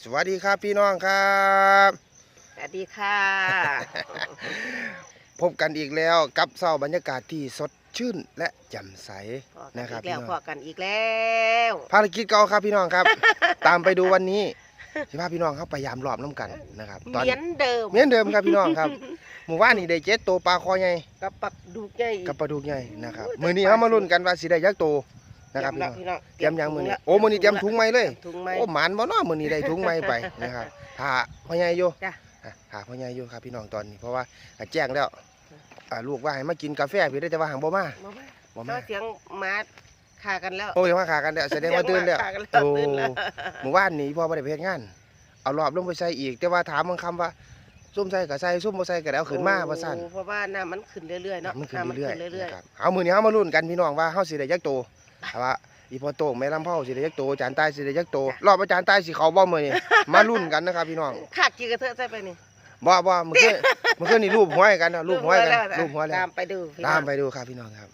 สวัสดีครับพี่น้องครับสวัสดีค่ะ พบกันอีกแล้วกับเศร้าบรรยากาศที่สดชื่นและแจ่มใสพอกันะนครับอีกแล้วพี่น้องพอกันอีกแล้วภารกิจเก่าครับพี่น้องครับ ตามไปดูวันนี้สิพาพี่น้องเข้าไปยามรอบน้ำกันนะครับเหมือนเดิมเหมือนเดิมครับพี่น้องครับหมู่ว่านนี่ได้เจ็ดตัวปลาคอใหญ่กับปักดูใหญ่กับปลาดุกใหญ่นะครับมื้อนี้เขามาลุ้นกันว่าสิได้ยักษ์โต นะครับพี่น้องพี่น้องเตรียมยังมื้อนี้โอ้มื้อนี้เตรียมถุงไม้เลยถุงไม้โอ้หมานบ่เนาะมื้อนี้ได้ถุงไม้ไปนะครับถ้าพ่อใหญ่อยู่จ้ะอะหาพ่อใหญ่อยู่ครับพี่น้องตอนนี้เพราะว่าอะแจ้งแล้วอ่าลูกว่าให้มากินกาแฟพี่ได้แต่ว่าหังบ่มามามาบ่ก็มาเสียงหมาขากันแล้วโอ้ยมาขากันแล้วแสดงว่าตื่นแล้วเสียงหมาขากันแล้วโอ้ตื่นแล้วหมู่บ้านนี้พ่อบ่ได้ไปเฮ็ดงานเอารอบลงไปใส่อีก แต่ว่าถามบางคำว่าซุ่มใส่ก็ใส่ซุ่มบ่ใส่ก็ได้เอาขึ้นมาว่าซั่นโอ้เพราะว่าน้ำมันขึ้นเรื่อยๆเนาะมันขึ้นำเรื่อยเรื่อยๆนะครับเอามื้อนี้เฮามาลุ้นกันพี่น้องว่าเฮาสิได้ยักษ์โต แต่ว่าอีพ่อโต้งแม่ลำเผาสิได้ยักษ์โตอาจารย์ใต้สิได้ยักษ์โตรอบอาจารย์ใต้สิเขาบ่มื้อนี้มาลุ้นกันนะครับพี่น้องๆขาดกี่กระเทอะใส่ไปนี่บ่บ่เมื่อคืนเมื่อคืนนี่รูปหัวให้กันนะรูปหัวให้กันรูปหัวแล้วตามไปดูพี่น้ตาอมงไปดูครับพี่น้องครับ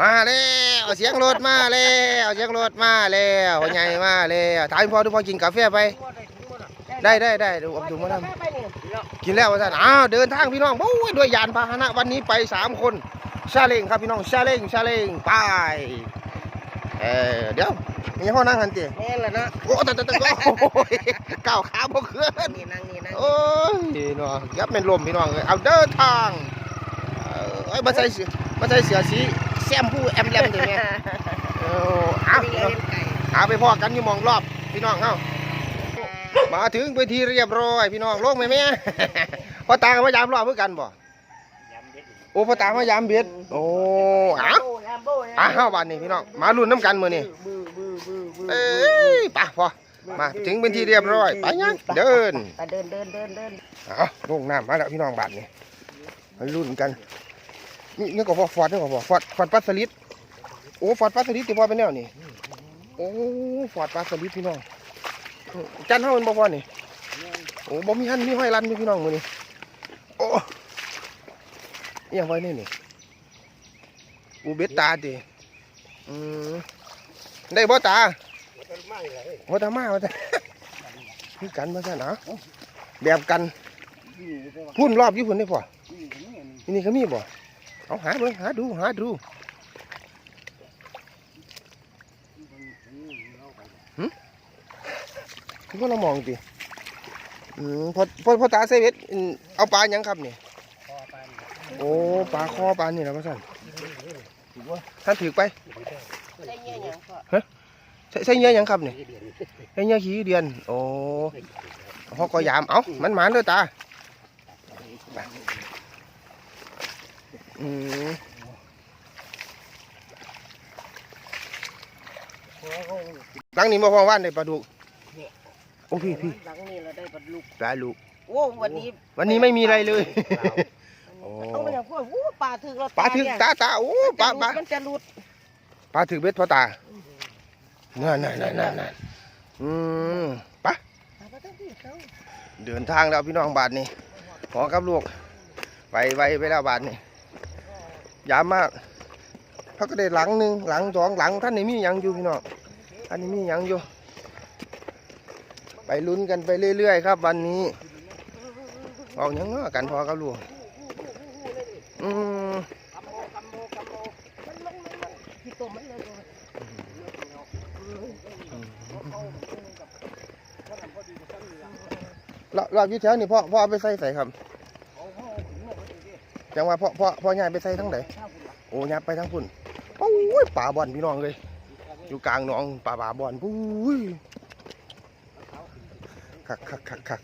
มาแล้วเสียงรถมาแล้วเสียงรถมาแล้วพ่อใหญ่มาแล้วถามพ่อดูพ่อกินกาแฟไป ได้ได้ได้ดูเอาถุงมาทไปนี่เนาะำกินแล้วว่าท่านอ้าวเดินทางพี่น้องโอ้ยด้วยยานพาหนะวันนี้ไปสามคน ซาเล้งครับพี่น้องซาเล้งซาเล้งไปเออเดี๋ยวมีห้อนั่งหันเตี๋ยแม่นแหละเนาะโอ้ตะตะตะโอ้ยก้าวขาบ่เคลื่อนนี่นั่งนี่นั่งโอ้ยเนาะยับเป็นลมพี่น้องเลยเอาเดินทางเอ่อเอ้ยมาใส่เสือมาใส่เสือสีแซมผู้แอมแลมตัวเนี้ยเออเอาวิ่งพี่น้องเล่นไก่หาไปพอกันอยู่หมองรอบพี่น้องเฮามาถึงไปทีเรียบร้อยพี่น้องลงไหมแม่พ่อตากับพ่อยามรอบเพื่อกันบ่ โอ้พ่อตาพ่อยามเบ็ดโอ้เอาแลมโบ้อะเฮาบ้านนี้พี่น้องมาลุ้นน้ำกันมื้อนี้บื้อบื้อบื้อบื้อเอ้ยไปพอมาถึงเป็นที่เรียบร้อยไปยังเดินไปเดินเดินเดินเดินเอาลงน้ำมาแล้วพี่น้องบาทนี่มาลุ้นกันนี่นี่ก็ฟอดฟอดนี่ก็ฟอดฟอดฟอดปลาสลิดโอ้ฟอดปลาสลิดที่พ่อเป็นแนวนี่โอ้ฟอดปลาสลิดพี่น้องจันเฮามันบ่พอนี่โอ้บ่มีหันมีห้อยรันอยู่พี่น้องมื้อนี้โอ้อิห ยังไว้นี่นี่อูเบ็ดตาติอืมได้บ่ตาโอ้ตามาว่าแต่พี่กันมาซั่นเนาะแบบกันพุ่นรอบอยู่พุ่นได้พอนี่นี่ก็มีบ่เอาหาเบิ่งหาดูหาดูหึคุณก็เรามองดิอืมพอพอพอตาเซเวตอืมเอาปลาหยังครับนี่ โอ้ปลาคอปลานี่นะพ่อท่านท่านถือไปได้เงี้ยหยังก็ใส่ใส่เงี้ยหยังครับนี่ใส่เงี้ยขี้เดือนโอ้เขาก็ยามเอามันหมานเลยตาไปอืมหลังนี้มาพอว่านได้ปลาดุกโอ้พี่พี่หลังนี้เราได้บรรลุปลาลูกโอ้วันนี้ วันนี้ไม่มีอะไรเลยโอ้ ต้องไปอย่างพวกโอ้ปลาถึกเราปลาถึงตาตาโอ้ปลาปลามันจะหลุดปลาถึงเบ็ดพ่อตานั่นนั่นนั่นนั่นนั่นอืมไปปลาต้องพี่เขาเดินทางแล้วพี่น้องบาทนี่ขอกับลูกไปไวไปแล้วบาทนี่ยามมากเขาก็ได้หลังหนึ่งหลังสองหลังท่านนี่มีหยังอยู่พี่น้องท่านนี่มีหยังอยู่ ไปลุ้นกันไปเรื่อยๆครับ วันนี้เอาหยังเนาะกันพอกับลูก อืมกำโมกำโมกำโมมันมันมันมันพี่ตัวมันเรอบรอบอยี่แถวนี่พ่อพ่อเอาไปใส่ใส่ครับ จังว่าพ่อพ่อพ่อยายไปใส่ทั้งไหนโอ้ยายไปทั้งพุ่นโอ้ยป่าบอนพี่น้องเลย อยู่กลางหนองป่าป่าบอนปุ้ยคักคักคักคัก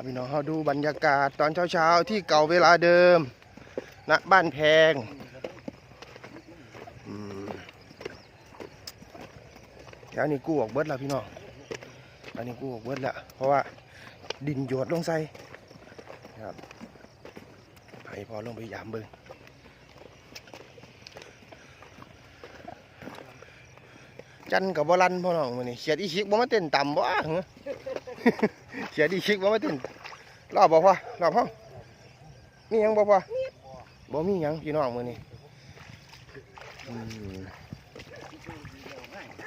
ครับพี่น้องเขาดูบรรยากาศตอนเช้าๆที่เก่าเวลาเดิมณบ้านแพงอืมแถวนี้กู้ออกเบิดแล้วพี่น้องอันนี้กู้ออกเบิดแล้วเพราะว่าดินโยดลงใส่ครับให้พอลงไปยามเบิ่งจันกับบรันพ่อน้องมื้อนี้เขียดอีชิกบ่มาเต้นต่ำบ่เหรอ เขียดอีชิกบ่มาเต้นรอบบ่พอรอบพ่อมีหยังบ่พอบ่มีหยังพี่น้องมื้อนี้อืม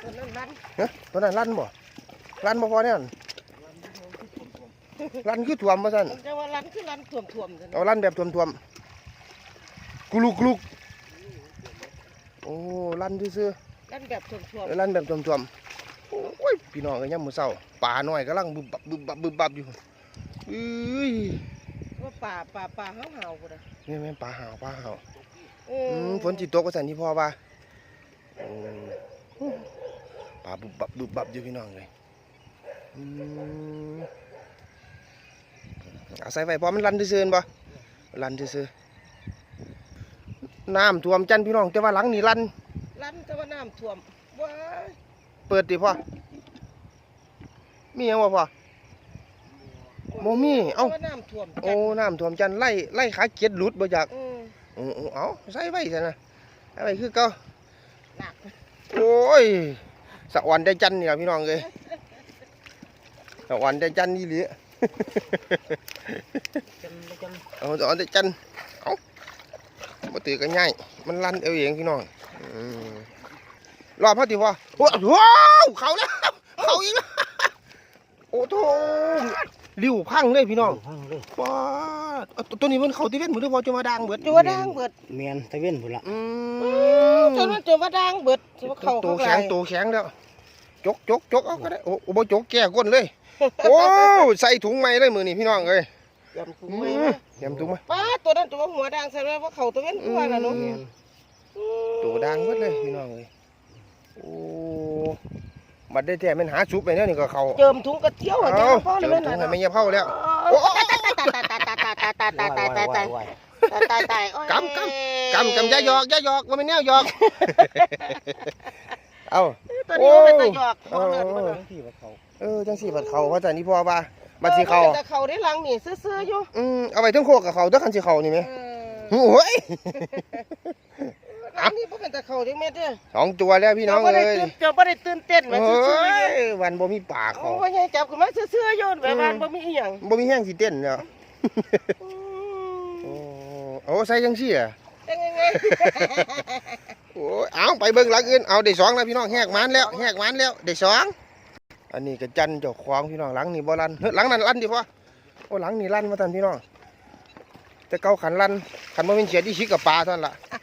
ตัวนั้นรันฮะตัวนั้นลั่นบ่ลั่นบ่พอแน่นลั่นคือถ่วมบ่ซั่นมันจะว่ารันคือรันท่วมท่วมๆจังเอาลั่นแบบถ่วมๆกุลุกกุลุกโอ้ลั่นซื่อรันแบบท่วมท่วมๆลั่นแบบถ่วมๆโอ้ย พี่น้องก็ยามมื้อเช้าป่าน้อยกำลังบึบบับบึบบับบึบบับอยู่เอ้ยว่าป่าป่าป่าเห่าเห่าๆพุ่นน่ะนี่แม่นปลาหาวปลาหาวเออือมฝนสิตกว่าซั่นที่พ่อว่าโอ้ปลาบึบบับบึบบับอยู่พี่น้องเลยอืมเอาใส่ไว้พอมันลั่นซื่อๆบ่ลั่นซื่อๆน้ำท่วมจันพี่น้องแต่ว่าหลังนี่ลั่นรันแต่ว่าน้ำท่วมว้ายเปิดดิพ่อ มีหยังบ่พ่อบ่มีเอ้าแต่ว่าน้ำท่วมโอ้ น้ำท่วมจันไล่ไล่ขาเกียดหลุดบ่อยากอืมโอ้โอ้เอาใส่ไว้ซะนะใส่ไว้คือเก่าหนักโอ้ยสะอ่อนได้จันนี่ล่ะพี่น้องเอ้ยสะอ่อนได้จันนี่หลีเอาสะอ่อนได้จันเอาบ่ตื่นกันง่าย มันลั่นเอาเองพี่น้องอืมรอบพอดีพ่อโอ้โหเขาแล้ว เขาอีกแล้ว โอ้โธ่ริ้วพังเลยพี่น้องพังเลยว้าดเอาตัวนี้มันเขาที่เว้นหมือเด้อพอจะมาดังเบิดจะว่าด่างเบิดเมียนตะเว้นพุ่นละอืจนมว่าจะว่าด่างเบิดจะว่าเข้าตัวข้างแข็งในตัวแข็งแล้วจกจกจกเอาก็ได้โอ้โอ้บ่จกแก่ก้นเลยโอ้ใส่ถุงใหม่เลยมือนี่พี่น้องเอ้ยยำถุงอืไว้มนะเตรียมถุงมาป้าตัวนั้นตัวหัวด่างใส่ไว้ว่าเข้าตัวเว้นตัวน่ะเนาะเมียนอืมตัวดังเบิดเลยพี่น้องเอ้ยโอ้ บัดได้แท้มันหาชุบไปเนี่ยนี่ก็เขาเจิมถุงกระเที่ยวอะเจิมพ่อเลเจิยมแม่ถุงให้น่ายต่ยตาเผายต่วโอ้ กำกำกำกำอย่าหยอกอย่าหยอกว่าไม่นแน่หยอก เอาตัวนี้มันเป็นตะหยอกเออที่ว่าเขาเออจังสี่ผัดเขาว่าแต่นี่พอป่ะบัดสีเขาแต่เขาได้ลังนี่ซื่อๆอยู่อืมเอาไว้ทั้งโคกกับเขาเด้วยกันสีเขานี่ไหมโอ้ย ลังนี่บ่เป็นแต่เขาจังแม่เด้อสองตัวแล้วพี่น้องบ่ได้เอ้ยตื่นเจ้าบ่ได้ตื่นเต้นแม่โอ้ซื่อๆอยู่ยวันบ่มีปากโอ้เขายให้จับขึ้นมาซื่อๆอยู่แบบว่าบ่มีอีหยังบ่มีแห้งสิเต้นเนาะอืโอ้มโอ้ใส่จังซี่อะเป็นยังไงโอ้ยเอาไปเบิ่งหลังอื่นเอาได้สองแล้วพี่น้องแหกมันแล้วแหกมันแล้วได้สองอันนี้ก็จันเจ้าของพี่น้องหลังนี่บ่ลั่นเฮ้ยหลังนั้นลั่นดิพ่อโอ้หลังนี่ลั่นมาท่านพี่น้องแต่เก่าขันลั่นขันบ่เป็นเสียที่ชิกกับปลาเท่านั้นล่ะถึงจะแตก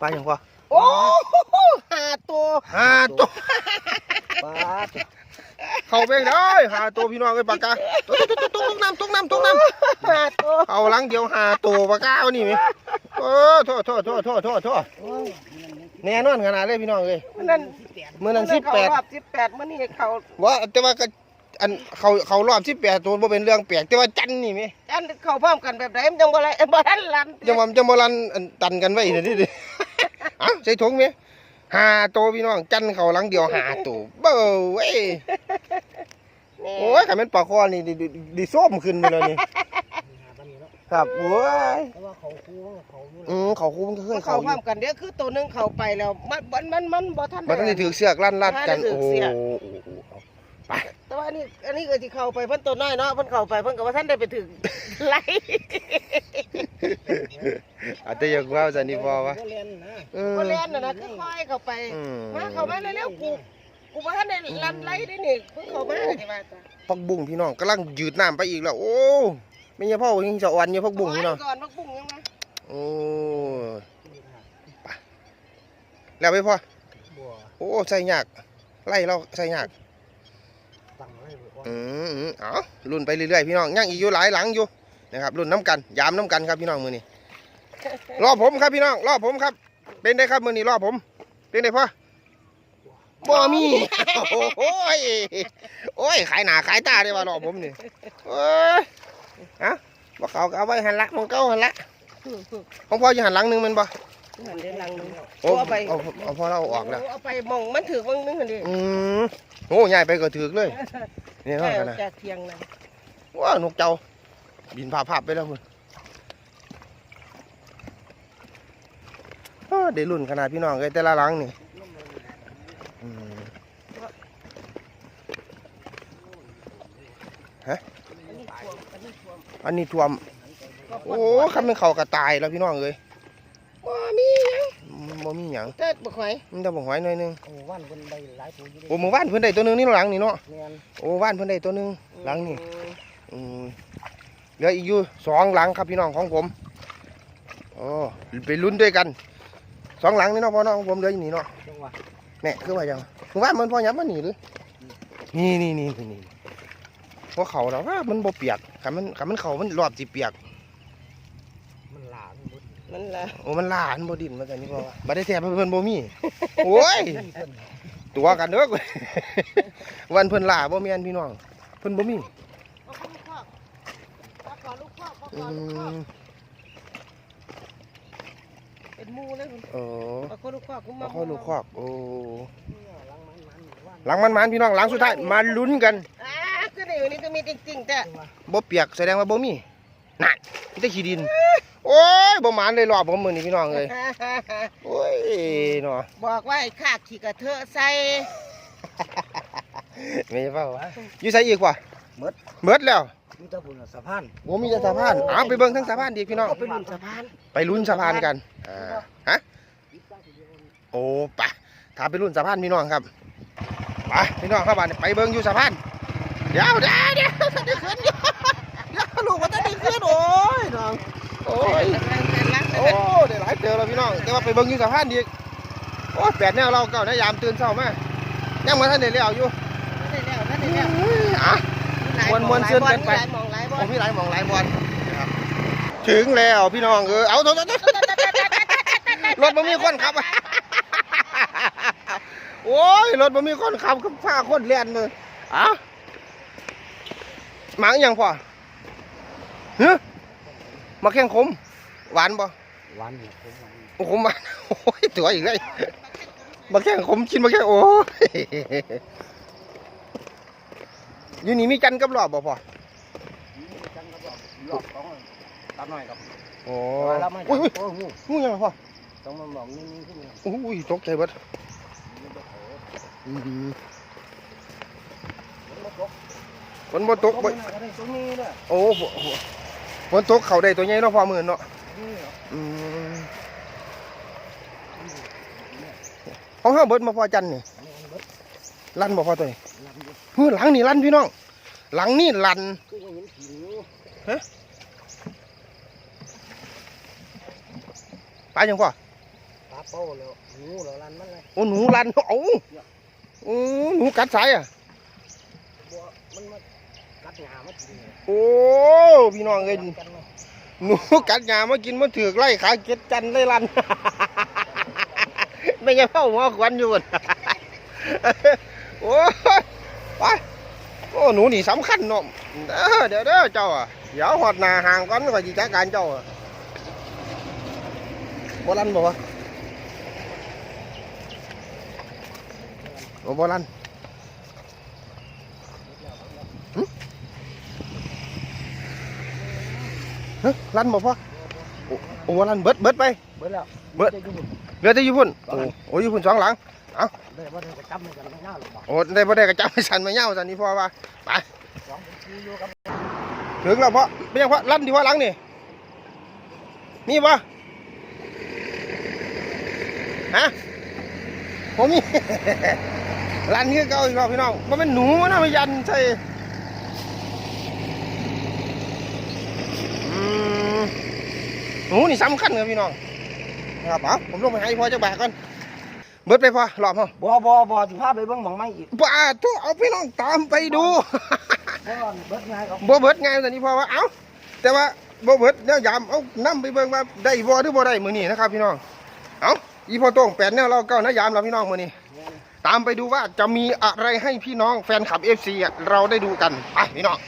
ปลาหยังพ่อโอ้โหหาตัวห้าตัวปาเข้าไปเลยห้าตัวพี่น้องเอ้ยปากกาตกตกตกตกน้ำตกน้ำตกน้ำหาตัวเอาลังเดียวหาตัวปากกาเอานี่ไหมโอ้โทษโทษโทษโทษโทษโทษแน่นอนขนาดเลยพี่น้องเลยมันนั่นเมื่อนั้นสิบแปดรอบ18มื้อนี้เขาว่าแต่ว่า อันเขาเขารอบสิบแปดตัวบ่เป็นเรื่องแปลกแต่ว่าจันนี่ไหมอันเข้าพร้อมกันแบบไหนมันจังบ่ไรบ่ทันลันจังหวะจังบ่รันอันตันกันไว้เดี๋ยวนี้ดิอะใส่ถุงไหมหาตัวพี่น้องจันเขาหลังเดียวหาตัวเบ้อเว้ยโอ้ยขันเป็นปลาคอนี่ดิดิดิส้มขึ้นไปเลยนี่หาปานนี้เนาะครับโอ้ยแต่ว่าเขาคูเขาอยู่อืมเขาคุ้มนก็เคยเข้าเขาอพร้อยู่มกันเดี๋ยวคือตัวหนึงเข้าไปแล้วมันมันมันมันบ่ทันมันต้องได้ถือเสือกลั่นลัดกันบ่ทัโอ้ ได้โหถือเสือกเอาไปแต่ว่าอันนี้อันนี้ก็สิเข้าไปเพิ่นตัวน้อยเนาะเพิ่นเข้าไปเพิ่นก็ว่าท่านได้ไปถึงไหลอาจจะอยากว่าจะนี่พอวะบ่เล่นนะเออบ่แล่นน่ะนะคือค่อยเข้าไปอืมมาเข้ามาเร็วๆกูกูบ่ทันได้ลันไหลได้นี่เพิ่งเข้ามาสิว่าจ้ะพักบุ้งพี่น้องกำลังยืดน้ำไปอีกแล้วโอ้ไม่ใช่พ่อยังจะอ่อนอยู่พักบุ้งพี่น้องก่อนพักบุ้งยังมาโอ้แล้วไปพ่อบัวโอ้ใส่ยากไล่เราใส่ยากตั้งไว้บ่ อืมอืมเอ๋อรุ่นไปเรื่อยๆพี่น้องยังอีกอยู่หลายหลังอยู่นะครับรุ่นน้ำกันยามน้ำกันครับพี่น้องมือนี้รอผมครับพี่น้องรอผมครับ เป็นได้ครับมือนี้รอผม เป็นได้พ่อบ่มีโอ้ยโอ้ยขายหนาขายตาได้ว่ารอผมนี่เอ้ยเอะบ่เขาก็เอาไว้หันละมองเก้าหันละของพ่ออยู่หันหลังหนึงแมันบ่หันได้ลังนึงโอ้เอาไปเอาเอาพอเราเอาออกแล้วเอาไปมองมันถือวังนึงหั่นดิอืมโอ้ยายไปก็ถือกเลยนี่ใช่เนาะกันนะจากเทียงนั่นว้านกเจ้า บินผ่าภาพไปแล้วคุณอ้อได้รุ่นขนาดพี่น้องเลยแต่ละหลังนี่อืมอันนี้ท่วมอันนี้ท่วมอันนี้ท่วม โอ้คำเป็นเขากระตายแล้วพี่น้องเลยบ่ มีหยังมบ่มีหยังเติดบ่ข่อยมันแต่บ่หอยหน่อยหนึงโอ้วันเพิ่นได้หลายตัวอยู่ดิโอ้หมู่บ้านเพิ่นได้ตัวหนึงนี่หลังนี่เนาะแม่นโอ้บ้านเพิ่นได้ตัวหนึงหลังนี่อืมเหลืออีกอยู่สองหลังครับพี่น้องของผมโอ้ไปลุ้นด้วยกันสองหลังนี่เนาะพ่อเนาะของผมเหลืออยู่นี่เนาะจังหวะแน่คือว่าจังหมู่บ้านมันพอยับมานี่หรือนี่นี่นี่นี่นี่เพราะเขาเราว่ามันบ่เปียกคันมันคันมันเขามันรอบสิเปียกมันหลา มันบ่ดีนั่นล่ะโอ้มันลาอันบ่ดินมาแต่นี่พ่อว่าบ่ได้แท้เพิ่นบ่มีโอ้ยนี่เพิ่นตัวกันเด้อวันเพิ่นล่าบ่แม่นพี่น้องเพิ่นบ่มีเอาเข้าลูกคอกเอาขอลูกคอกเอาขอือลูกคอกมเป็นหมู่เลยคุณเออเอาขอลูกคอกกูมาเอาเข้าลูกคอกโอ้เนี่ยหลังมันมันว่าหลังมันมันพี่น้องหลังสุดท้ายมาลุ้นกันอ่าคือในอยู่นี่ก็มีจริงๆแต่จังหวะบ่เปียกแสดงว่าบ่มีนั่นมีแต่ขี้ดิน โอ้ยบ่หมานเลยรอบผมมื้อนี้พี่น้องเอ้ยโอ้ยเนาะบอกว่าไอ้ข้าขี่กระเทอะใส่ไม่ใช่เปล่าวะอยู่ไสอีกว่ะหมดเบิดแล้วมีแต่พุ่นน่ะสะพานบ่มีแต่สะพานเอาไปเบิ่งทั้งสะพานดีพี่น้องก็ไปลุ้นสะพานไปลุ้นสะพานกันอ่าฮะโอ้ไปะถ้าไปรุ่นสะพานพี่น้องครับไปพี่น้องครับบ้านไปเบิ้งอยู่สะพานเดี๋ยวเดี๋ยวเดี๋ยวจะได้ขึ้นเดี๋ยวเดี๋ยวลูกมันจะได้ขึ้นโอ้ยน้อง โอ้ยเป็นรักโอ้ได้หลายเตือแล้วพี่น้องแต่ว่าไปเบิ้งอยู่สะพานดีกโอ้ยแปดแนวเราเก่านะยามตื่นเช้ามายังมาท่านได้เลี้ยวอยู่ได้แล้วได้แล้วอุ้ยอะมวนๆเชิญกันไปหลายมองหลายบอโอ้ลพี่หลายหมองหลายบอลนะครับถึงแล้วพี่น้องเออเอาโทษโทษโทษรถมันมีคนขับโอ้ยรถมันมีคนขับกับผ้าคนเลียนเลยอะหมาอหย่างพ่อเฮ้ย มาแข่งขมหวานบ่หวานอยู่ผมหวานโอ้ขมหวานโอ้ยตัวอีกเลยมาแข่งขมกินมาแข่งโอ้ยอยู่นี่มีจันทร์กับรอบบ่พ่อจังก็รอบสองตาหน่อยครับโอ้แล้วไม่อุ้ยอุ้ยโอ้โหงูยังไงพ่อต้องมาบอกนี่นี่ขึ้นมาอุ้ยตกใจเบิดอืมฝนบ่ตกบ่ตรงนี้เนี่ยโอ้ฝฝ นตกเข้าได้ตัวใหญ่เนาะพ่อมื้อเนาะนี่อืมของเฮาเบิดมาพอจันนี่ลั่นบ่พอตัวนี้เฮ้ยหลังนี่ลั่นพี่น้อง หลังนี่ลั่นคือเห็นผีอยู่ตายจังพ่อตาเป้าแล้วงูแล้วลันมันเลยโอ้หนูลั่นเอ้าโอ้หนูกัดสายอะบัวมันมากัดหงามากินเลยโอ้ พี่น้องเอ้ยกันหนูกัดหญ้ามากินมาถือกไล่ขาเก็ดจันไล่ลันไม่ใช่เฝ้าหัวขวัญอยู่บนโอ้ยไปโอ้หนูนี่สำคัญเนาะเด้อเดี๋ยวเด้อเจ้าอะเดี๋ยวหอดหน้าห่างก่อนก่อนจะจัดการเจ้าอะบ่ลั่นบ่วะโอ้บ่ลั่น ฮะลั่นบ่พ่อโอ้โอ้บ่ลั่นเบิดเบิดไป เบิดแล้วเบิดจะอยู่เหลือแต่อยู่พุ่นโอ้โอ้อยู่พุ่นสองหลังได้ว่าได้จะจับมันกันไม่น่าหรอกบอกโอ้ได้บ่ได้ก็จับให้สันมาเหี่ยวสันนี่พ่อว่าสองคนขี่อยู่กับถึงแล้วพ่อไม่ยังพ่อลั่นที่พ่อหลังนี่มีบ่ฮะผมมีลั่นคือเก่าอีกแล้วพี่น้องมันเป็นหนูนะมายันใส่ มหนูนี่สำคัญครับพี่น้องนะครับเอาผมลงไปให้พ่อเจ้าบ่าก่อนเบิดไปพ่อรอบพ่อบ่บ่บ่สิพาไปเบิ่งหมองไม้อีกบ้าทุกเอาพี่น้องตามไปดู บ่เบิดง่ายครับบ่เบิดไงแต่นี้พอว่าเอ้าแต่ว่าบ่เบิดเนี่ยยามเอานํไปเบิ่งว่าได้บ่หรือบ่ได้มื้อนี้นะครับ พี่น้องเอ้าอีพ่อโต้งแปดแนวเราเก้านะยามเราพี่น้องมื้อนี้ ตามไปดูว่าจะมีอะไรให้พี่น้องแฟนคลับ FC อะเราได้ดูกันไปพี่น้อง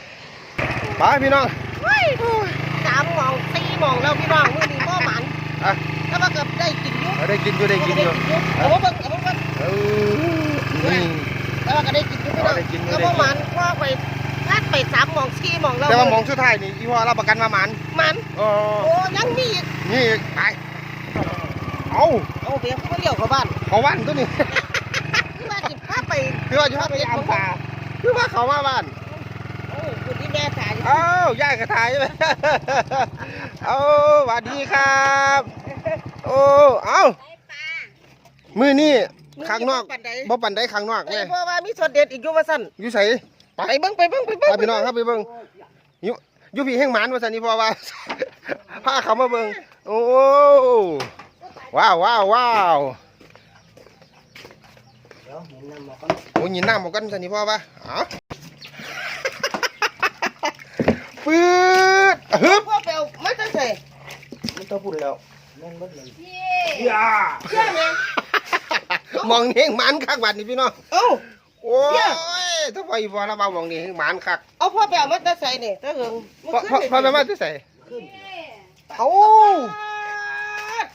ไปพี่น้องเฮ้ย สามหมองสี่หมองแล้วพี่น้องมื้อนี้บ่หมันอะแล้วว่าเกือบได้กินอยู่เอาได้กินอยู่ได้กินอยู่เอาบ่เบิ่งเอาบ่เบิ่งเออนี่แล้วว่าก็ได้กินอยู่พี่น้องเอาได้กินอยู่ก็บ่หมันเพราะไปพลาดไปสามหมองสี่หมองแล้วแต่ว่าหมองสุดท้ายนี่อีพ่อรับประกันมาหมันมันอ๋อโอ้ยังมีอีกนี่ไปเอาเอาเดี๋ยวเขาเลี้ยวเข้าบ้านเขาวันตัวนี้ คือว่าสิพาไป คือว่าจะพาไปยามป่าคือว่าเขามาบ้านโอ้คุณ ที่แม่ถ่ายอยู่เอ้าย่ายกระทายใช่ไหมเอ้าสวัสดีครับ โอ้เอ้ามือนี่ข้างนอกปันใดบ่ปันได้ข้างนอกไอ้แม่พ่อว่ามีสดเด็ดอีกอยู่ว่าซั่นอยู่ไสไปเบิ่งไปเบิ่งไปเบิ่งไปพี่น้องครับไปเบิ่งอยู่อยู่พี่แห่งหมานว่าซั่นนี่พ่อว่าพาเขามาเบิ่งโอ้ว้าวว้าวว้าวเดี๋ยวมึงนั่งมากันโอ้ยินน้ำบอกกันซั่นนี่พ่อว่าเอ้า ปื๊ดฮึบพ่อไปเอามาจังไสมันต้องพูดแล้วแม่งเบิดเลยเชื่อแม่มองนี่แห่งหมานคักบัดนี่พี่น้องเอ้าโอ้ยถ้าพ่ออีพ่อแล้วเบามองนี่แห่งหมานคักเอาพ่อไปเอามาจังไสนี่ตะเหิงพ่อพ่อพ่อไปมาที่ไสเอ้า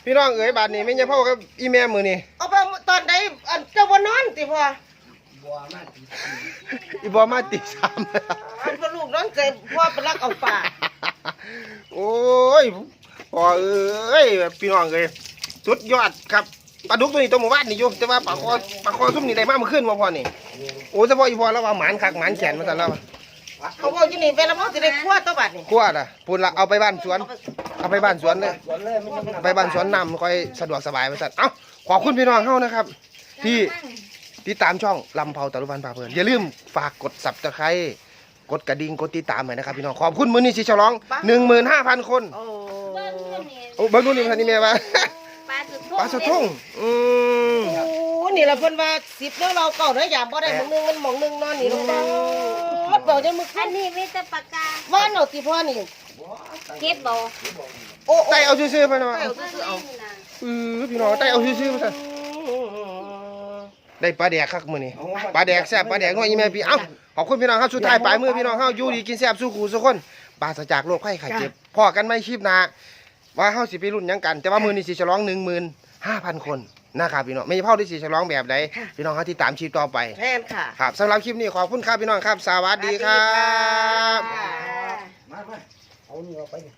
พี่น้องเอ๋ยบัดนี้แม่ยังพ่อกับอีแม่มือนี่เอาไปตอนใดอันเจ้าบ่นอนติพ่อบัวมากอีบอมาตีสาม อันพ่อลูกนอนใจพ่อไปลักเอาป่าโอ้ยพ่อเอ้ยพี่น้องเอ้ยสุดยอดครับปลาดุกตัวนี้ตัวหมู่บ้านนี่อยู่แต่ว่าปลาคอปลาคอซุ่มนี่ได้มาเมื่อคืนมาพ่อนี่โอ้เฉพาะอีพ่อแล้วว่าหมานคักหมานแขนมาสั่นแล้วเขาบอกอยู่นี่เป็นล้วพ่อสิได้ครัวตัวบัดนี่กลัวน่ะพูนละเอาไปบ้านสวน เอาไปบ้านสวนเลยเอาไปบ้านสวนนำค่อยสะดวกสบายมาสั่นเอ้าขอบคุณพี่น้องเฮานะครับ ที่ติดตามช่องลำเผาตะลุพันพาเพลินอย่าลืมฝากกดสับตะไคร้ กดกระดิ่งกดติดตามหน่อยนะครับพี่น้องขอบคุณมื้อนี้สิฉลอง15,000คนโอ้โอ้เบิ่งดูนี่พันนี่แม่ว่าปลาสุดปลาสะทุ่งอืมโอ้นี่ล่ะเพิ่นว่า10เด้อเราเก่าเด้อยามบ่ได้มึงนึงมันหมองนึงนอนนี่ลงบ่หมดเบาจังมึกอันนี้มีแต่ปากกาว่านเอาติพ่อนี่เก็บบ่โอ้ไต่เอาซื่อๆไปเนาะไต่เอามาซื่อๆเอาเล่นน่ะเออพี่น้องไต่เอาซื่อๆไปซะ ได้ปลาแดกคักมื้อนี้ปลาแดกแซ่บปลาแดกน้อยอีแม่พี่เอ้าขอบคุณพี่น้องครับสุดท้ายปลายมือพี่น้องเฮาอยู่ดีกินแซ่บสู้ขู่สู้คนปราศจากโรคไข้ไข้เจ็บพอกันไม่คลิปหน้าว่าเฮาสิไปรุ่นหยังกัน แต่ว่ามื้อนี้สิฉลอง15,000 คนนะครับพี่น้องไม่ใช่เผาที่สิฉลองแบบใดพี่น้องเฮาติดตามคลิปต่อไปแทนค่ะ ครับสำหรับคลิปนี้ขอบคุณครับพี่น้องครับ สวัสดีครับค่ะมาไปเอานี่เอาไปนี่